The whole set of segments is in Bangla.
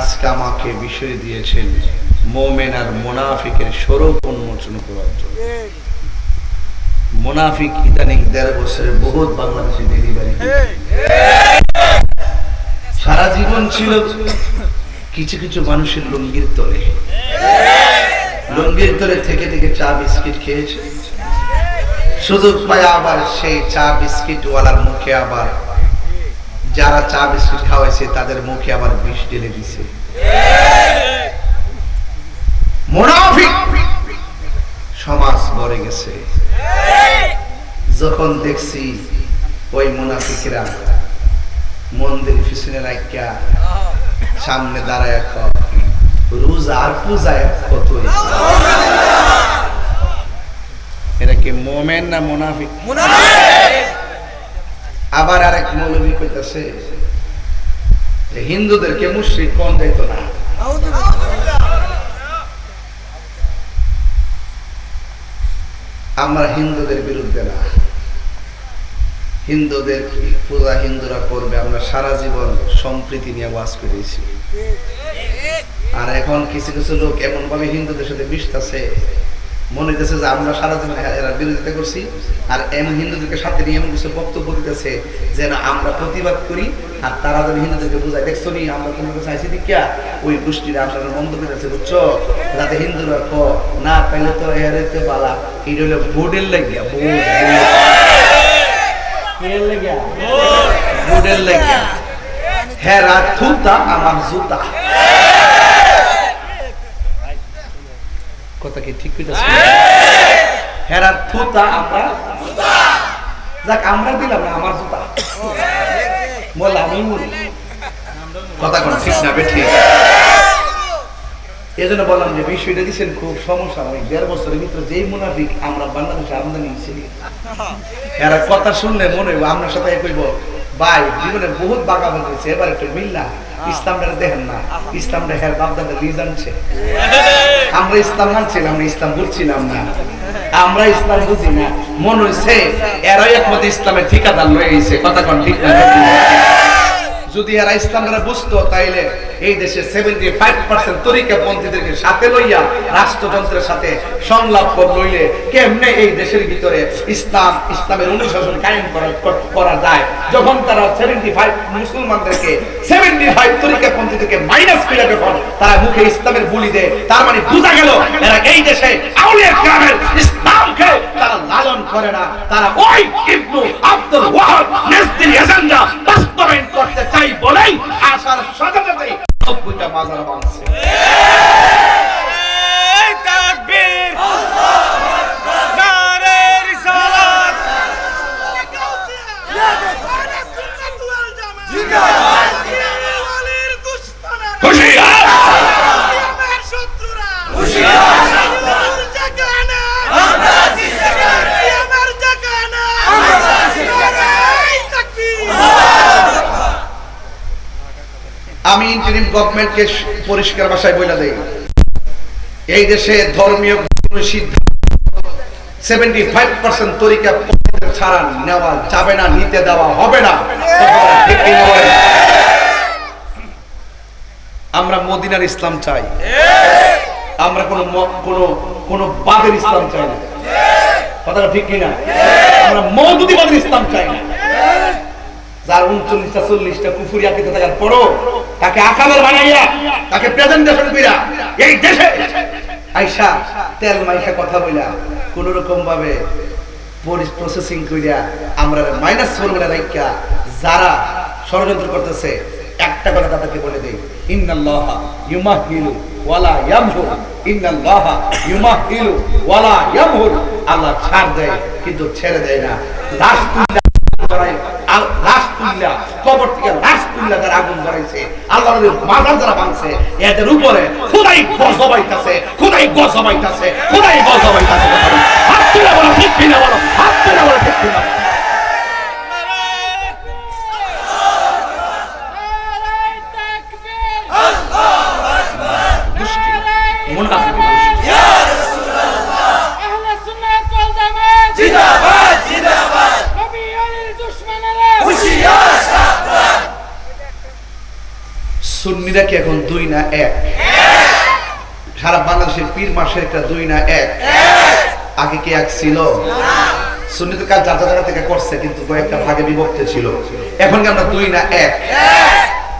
আজকে আমাকে বিষয় দিয়েছেন মোমেন আর মোনাফিকের স্বরূপ উন্মোচন করার জন্য। মোনাফিক ইদানিং দেড় বছরে বহুত বাংলাদেশে ডেলিভারি সারা জীবন ছিল কিছু কিছু মানুষের লুঙ্গির তলে। লুঙ্গির তলে থেকে থেকে চা বিস্কিট খেয়েছে। সুযোগ পায় আবার সেই চা বিস্কিট ওয়ালার মুখে আবার যারা চা বিস্কিট খাওয়াইছে, তাদের মুখে আবার বিষ ঢেলে দিছে। মুনাফিক সমাজ ভরে গেছে। যখন দেখছি ওই মুনাফিকরা মন্দির পিছনে রাখিয়া সামনে দাঁড়ায় রোজা আর পূজায় কত হয়েছে?" এরা কি মোমেন না মুনাফিক! আবার আরেক মৌলবী কইতাছে যে হিন্দুদেরকে মুশ্রিক কোন যাইতো না। আমরা হিন্দুদের বিরুদ্ধে না। হিন্দুদের পূজা হিন্দুরা করবে? আমরা সারা জীবন সম্প্রীতি নিয়ে বাস করেছি। আর এখন কিছু কিছু লোক এমন ভাবে হিন্দুদের সাথে মিশতেছে মনে হইতেছে যে আমরা সারা জীবন এরা বিরোধিতা করছি। আর এমন হিন্দুদেরকে সাথে নিয়ে এমন কিছু বক্তব্য দিতেছে যেন আমরা প্রতিবাদ করি। আর তারা যেন হিন্দুদেরকে বোঝায় দেখছ নি আমরা তোমাকে চাইছি দেখিয়া ওই গোষ্ঠীরা আপনারা বন্ধ করেছে বুঝছ? যাতে হিন্দুরা ক না পাইলে তো এর বালা। এটা হলো বোর্ডের লাগিয়া বোর্ডের লাগিয়া? হ্যাঁ রাত থুতা আমার জুতা। কথা কি ঠিক কইতাছে? হেরার থুতা আমরা যাক আমরা দিলাম না আমার জুতা বল আমি কথা কোন ঠিক না বেঠি। এই জন্য বললাম যে বিষয়টা দিচ্ছেন খুব সমস্যা ওই দেড় বছরের ভিতরে যেই মুনাফিক আমরা বাংলাদেশে আমদানি নিয়েছি এরা কথা শুনলে মনে হইব আপনার সাথে কইব ভাই জীবনে বহুত বাঁকা হয়েছে এবার একটু মিল্লা ইসলামটা দেখেন না ইসলামটা হ্যাঁ বাপদাদা আমরা ইসলাম মানছিলাম না ইসলাম বুঝছিলাম না। আমরা ইসলাম বুঝি না মনে হয়েছে এরাই একমতে ইসলামের ঠিকাদার লয়ে গেছে কথা কন ঠিক না। যদি এরা ইসলামরা বুঝতো, তাইলে এই দেশে সেভেন্টি ফাইভ পার্সেন্ট তরিকা পন্থীদেরকে সাথে লইয়া রাষ্ট্রযন্ত্রের সাথে সংলাপ লইলে কেমনে এই দেশের ভিতরে ইসলাম, ইসলামের অনুশাসন কায়েম করা করা যায়? যখন তারা সেভেন্টি ফাইভ মুসলমানদেরকে সেভেন্টি ফাইভ তরিকা পন্থীদেরকে মাইনাস করে যখন তারা মুখে ইসলামের বুলি দেয়, তার মানে বোঝা গেল এরা এই দেশে আউলিয়া গ্রামের ইসলামকে তারা লালন করে না। তারা ওই কিন্তু আব্দুল ওয়াহাব নেসদির এজেন্ডা বাস্তবায়ন করতে চাই বলেই আসার সাথে সাথে সবটা মাজার বাংছে আমি ইন্টারিম গভর্নমেন্টকে পরিষ্কার ভাষায় বলে দেই। এই দেশে ধর্মীয় সিদ্ধান্ত ফাইভ পার্সেন্ট তরিকা ছাড়া নেওয়া যাবে না, নিতে দেওয়া হবে না? আমরা মদিনার ইসলাম চাই। আমরা কোনো কোনো কোনো বাদের ইসলাম চাই না। কথাটা ঠিক কিনা? আমরা মৌদুদিবাদের ইসলাম চাই না। যার উনচল্লিশটা, চল্লিশটা আকিতে থাকার পরও তাকে আকামের বানাইয়া, তাকে এই দেশে আইসা তেল কথা কোন রকম ভাবে প্রসেসিং আমরা মাইনাস যারা ষড়যন্ত্র করতেছে, একটা কথা তাদেরকে বলে দেই, ইন্নাল্লাহ ইউমাহিলু ওয়ালা ইন্নাল্লাহ ইউমাহিলু ওয়ালা আল্লাহ ছাড় দেয়, কিন্তু ছেড়ে দেয় না তুলে ধরায় আল- লাশ তুললা কবর থেকে লাশ তুললে যারা আগুন ধরাইছে। আল্লাহ নবীর মাজার যারা ভাঙছে। এদের উপরে খুদাই গজবাইতাছে খুদাই গজবাইতাছে খুদাই গজবাইতাছে হাত তুলে বলো, ঠিক কিনা বলো, হাত তুলে বলো, ঠিক কিনা সুন্নিরা কি এখন দুই না এক? সারা বাংলাদেশের পীর একটা দুই না এক? আগে কি এক ছিল? সুন্নি তো কাজ যার জায়গা থেকে করছে, কিন্তু কয়েকটা ভাগে বিভক্ত ছিল। এখন কি আমরা দুই না এক?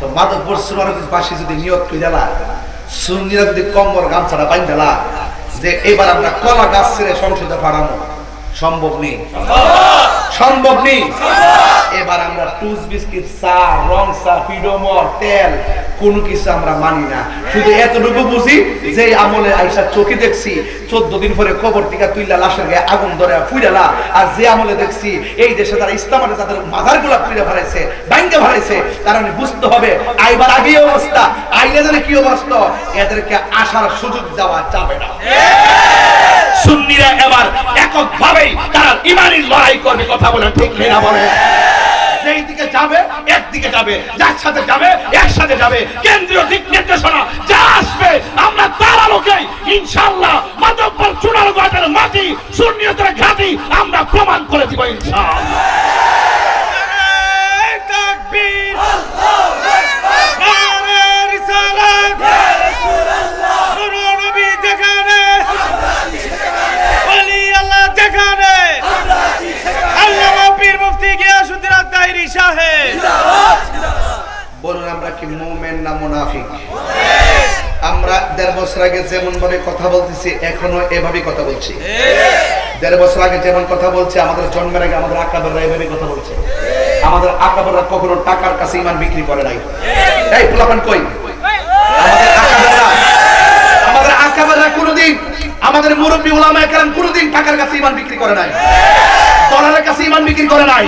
তো মাধবপুর সুনারকের পাশে যদি নিয়োগ করে দিলা সুন্নিরা যদি কম্বর গামছাটা পাইন দিলা যে এবার আমরা কলা গাছ ছেড়ে সংসদে পাঠানো সম্ভব নেই। সম্ভব! নেই। এবার আমরা টুস বিস্কিট চা রং চা ফিডোমর তেল কোনো কিছু আমরা মানি না। শুধু এতটুকু বুঝি যে আমলে আইসা চোখে দেখছি চোদ্দ দিন পরে কবর টিকা তুইলা লাশের গায়ে আগুন ধরে ফুইরালা আর যে আমলে দেখছি এই দেশে তারা ইসলামাতে তাদের মাথারগুলা পুড়ে ফেলাইছে ব্যাংকে ফেলাইছে তার মানে বুঝতে হবে আইবার আগে অবস্থা আইলে জানে কি অবস্থা এদেরকে আসার সুযোগ দেওয়া যাবে না। সুন্নিরা এবার এককভাবেই তারা ইমানি লড়াই করবে, কথা বলে ঠিক না বলে। যাবে, একদিকে যাবে, যার সাথে যাবে, একসাথে যাবে। কেন্দ্রীয় দিক নির্দেশনা যা আসবে, আমরা তার আলোকে ইনশাআল্লাহ মাতব্বর চুনার গাছের মাটি সুন্নিয়তের ঘাটি আমরা প্রমাণ করে দিব ইনশাআল্লাহ নারে তাকবীর নারে রিসালাত নূর নবী যেখানে ওলি আল্লাহ যেখানে আল্লামা পীর মুফতি গিয়াসউদ্দিন আত্মাইরি সাহেব বলুন আমরা কি মুমিন না মুনাফিক। আমরা দেড় বছর আগে যেমন ভাবে কথা বলতেছি, এখনও এভাবে কথা বলছি। দেড় বছর আগে যেমন কথা বলছে, আমাদের জন্মের আগে আমাদের আকাবেররা এভাবে কথা বলছে। আমাদের আকাবেররা কখনো টাকার কাছে ইমান বিক্রি করে নাই। এই পোলাপান কই? আমাদের আকাবেররা কোনোদিন, আমাদের মুরব্বী উলামা একরাম কোনোদিন টাকার কাছে ইমান বিক্রি করে নাই। ডলারের কাছে ইমান বিক্রি করে নাই।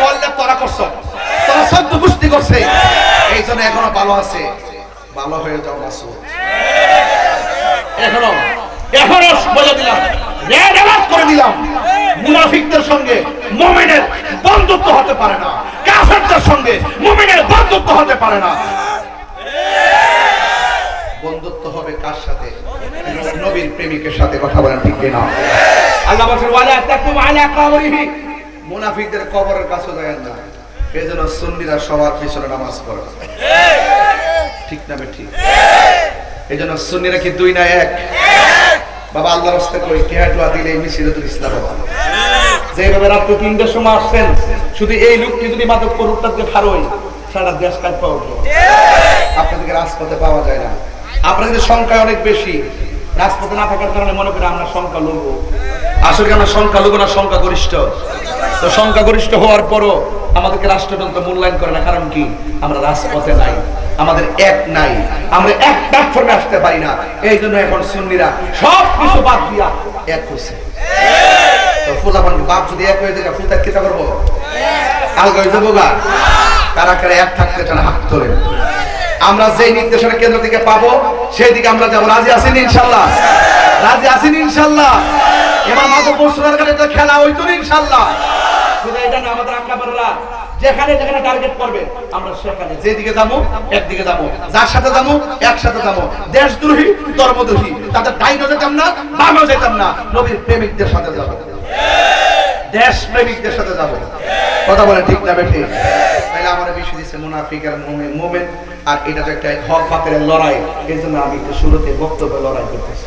করলে তোরা করছ। তোরা সদ্য পুষ্টি করছে। এই জন্য এখনও ভালো আছে। ভালো হয়ে যাও মাসুদ এখনও এখনও বলে দিলাম। রেড করে দিলাম। মুনাফিকদের সঙ্গে মুমিনের বন্ধুত্ব হতে পারে না। কাফেরদের সঙ্গে মুমিনের বন্ধুত্ব হতে পারে না। বন্ধুত্ব হবে কার সাথে? নবীর প্রেমিকের সাথে কথা বলেন ঠিক না আল্লাহ বলেন ওয়ালা তাকুম আলা কবরিহি। মুনাফিকদের কবরের কাছে যায় না। এজন্য সুন্নিরা সবার পিছনে নামাজ পড়ে ঠিক না ঠিক? এজন্য সুন্নিরা কি দুই না এক? বাবা, আল্লাহর দিলে এই ইসলাম যেভাবে সময় আসছেন, শুধু এই লোকটি যদি মাদক করুটাতে খারোই সারা দেশ কাজ পাওয়া উঠল আপনাদেরকে রাজপথে পাওয়া যায় না। আপনাদের সংখ্যা অনেক বেশি। রাজপথে না থাকার কারণে মনে করি আমরা সংখ্যা লঘু আসলে আমরা সংখ্যা লঘু না সংখ্যা গরিষ্ঠ তো সংখ্যা গরিষ্ঠ হওয়ার পরও আমাদেরকে রাষ্ট্রযন্ত্র মূল্যায়ন করে না কারণ কি? আমরা রাজপথে নাই আমাদের এক নাই আমরা এক প্ল্যাটফর্মে আসতে পারি না। এই জন্য এখন সুন্নিরা সব কিছু বাদ দিয়া এক হয়েছে তো বাপ যদি এক হয়ে যায় আলগা হয়ে। যাব গা? কারা কারা এক থাকতে চান হাত তোলেন। আমরা যে নির্দেশনা কেন্দ্র থেকে পাবো সেই দিকে আমরা যাব রাজি আছেন ইনশাল্লাহ। রাজি আছেন ইনশাল্লাহ। এবার মাত্র পরশুরার কাছে তো খেলা হইতো ইনশাল্লাহ এটা না আমাদের দেশ প্রেমিকদের সাথে যাব। কথা বলে ঠিক আর মোমেন, আর এটা তো একটা হক বাতের লড়াই। এই জন্য আমি একটু শুরুতে বক্তব্য লড়াই করতেছি।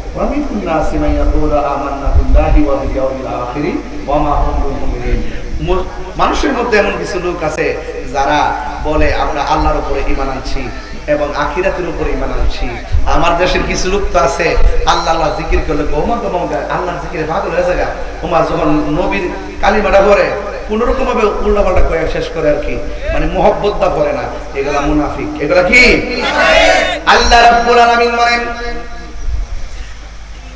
ومن الناس من يقول آمنا بالله وباليوم الآخر وما هم بمؤمنين মু- মানুষের মধ্যে এমন কিছু লোক আছে যারা বলে আমরা আল্লাহর উপরে ইমান আনছি এবং আখিরাতের উপরে ইমান আনছি আমার দেশের কিছু লোক তো আছে আল্লাহ আল্লাহ জিকির করলে ওমা তো মমা আল্লাহর জিকিরে পাগল হয়ে যায় ওমা যখন নবীর কালিমাটা পড়ে কোন রকম ভাবে উল্টা পাল্টা করে শেষ করে আর কি মানে মোহব্বতটা করে না এগুলা মুনাফিক এগুলা কি আল্লাহ রাব্বুল আলামিন বলেন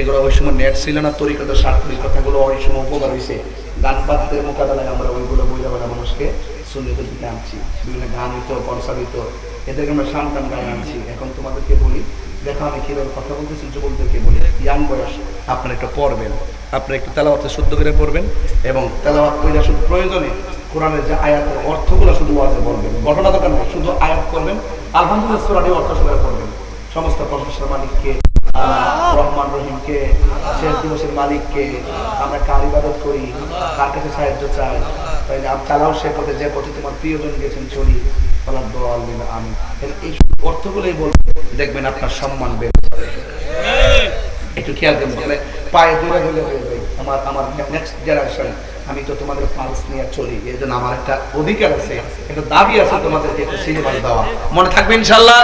এগুলো ওই সময় নেট ছিল না তরিকত স্বার্থিক কথাগুলো ওই সময় উপকার হয়েছে গান বাদ্যের মোকাবেলায় আমরা ওইগুলো বইলা বলা মানুষকে সুন্নিতের দিকে আনছি। বিভিন্ন গান হইতো কনসার্ট হইতো, এদেরকে আমরা শান টান গায়ে আনছি। এখন তোমাদেরকে বলি, দেখো আমি কীভাবে কথা বলতেছি, যুবকদেরকে বলি, ইয়াং বয়স, আপনারা একটু পড়বেন, আপনারা একটু তেলাওয়াতে শুদ্ধ করে পড়বেন এবং তেলাওয়াত কইরা শুধু প্রয়োজনে কোরআনের যে আয়াতের অর্থগুলো শুধু ওয়াজে বলবেন ঘটনা দরকার নেই, শুধু আয়াত করবেন আলহামদুলিল্লাহ সুরানি অর্থ সবাই করবেন সমস্ত প্রশংসার মালিককে রহমান রহিমকে, শেষ দিবসের মালিককে আমরা কার ইবাদত করি? কার কাছে সাহায্য চাই? তাই চালাও সে পথে যে পথে তোমার প্রিয়জন গেছেন, চলি। আমি এই অর্থগুলোই বলবেন দেখবেন আপনার সম্মান বেড়ে। একটু খেয়াল করবেন পায়ে দূরে দূরে হয়ে যাবে আমার আমার নেক্সট জেনারেশন আমি তো তোমাদের পালস নিয়ে চলি এই জন্য আমার একটা অধিকার আছে, একটা দাবি আছে তোমাদেরকে একটা সিনেমা দেওয়া। মনে থাকবে ইনশাল্লাহ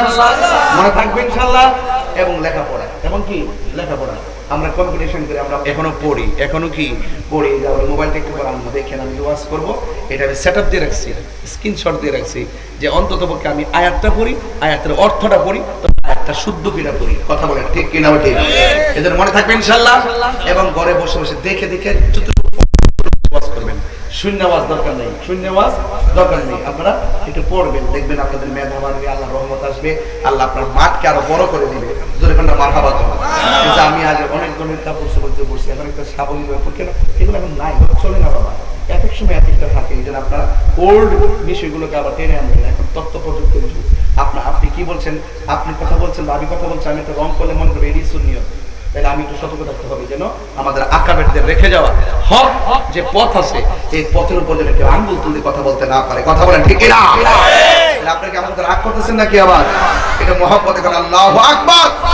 মনে থাকবে ইনশাল্লাহ এবং লেখাপড়া। এবং কি? লেখাপড়া। আমরা কম্পিটিশন করে আমরা এখনও পড়ি। এখনও কি? পড়ি। যে আমরা মোবাইলটা একটু পরে আনব দেখেন, আমি ওয়াজ করব, এটা আমি সেট দিয়ে রাখছি স্ক্রিনশট দিয়ে রাখছি, যে অন্তত পক্ষে আমি আয়াতটা পড়ি, আয়াতের অর্থটা পড়ি, তো আয়াতটা শুদ্ধ কিনা পড়ি। কথা বলেন ঠিক কিনা ঠিক? এদের মনে থাকবে ইনশাল্লাহ এবং ঘরে বসে বসে দেখে দেখে করবেন দরকার নেই শূন্য দরকার নেই। আপনারা একটু পড়বেন, দেখবেন আপনাদের মেধা বাড়বে আল্লাহ রহমত আসবে, আল্লাহ আপনার মাঠকে আরও বড় করে দিবে। অনেক ধরনের এগুলো এখন নাই চলে না বাবা। থাকে বিষয়গুলোকে আবার আনবেন এখন তথ্য আপনার আপনি কি বলছেন? আপনি কথা বলছেন বা আমি কথা বলছি, আমি একটা রং করলে মনে করি এটি শূন্য তাহলে আমি একটু সতর্ক থাকতে হবে যেন আমাদের আকাবেরদের রেখে যাওয়া হক যে পথ আছে, এই পথের উপর যেন কেউ আঙ্গুল তুলে কথা বলতে না পারে। কথা বলেন, ঠিক না আপনাকে আমাদের রাগ করতেছেন নাকি আবার? এটা মহাপথে আল্লাহ আকবার।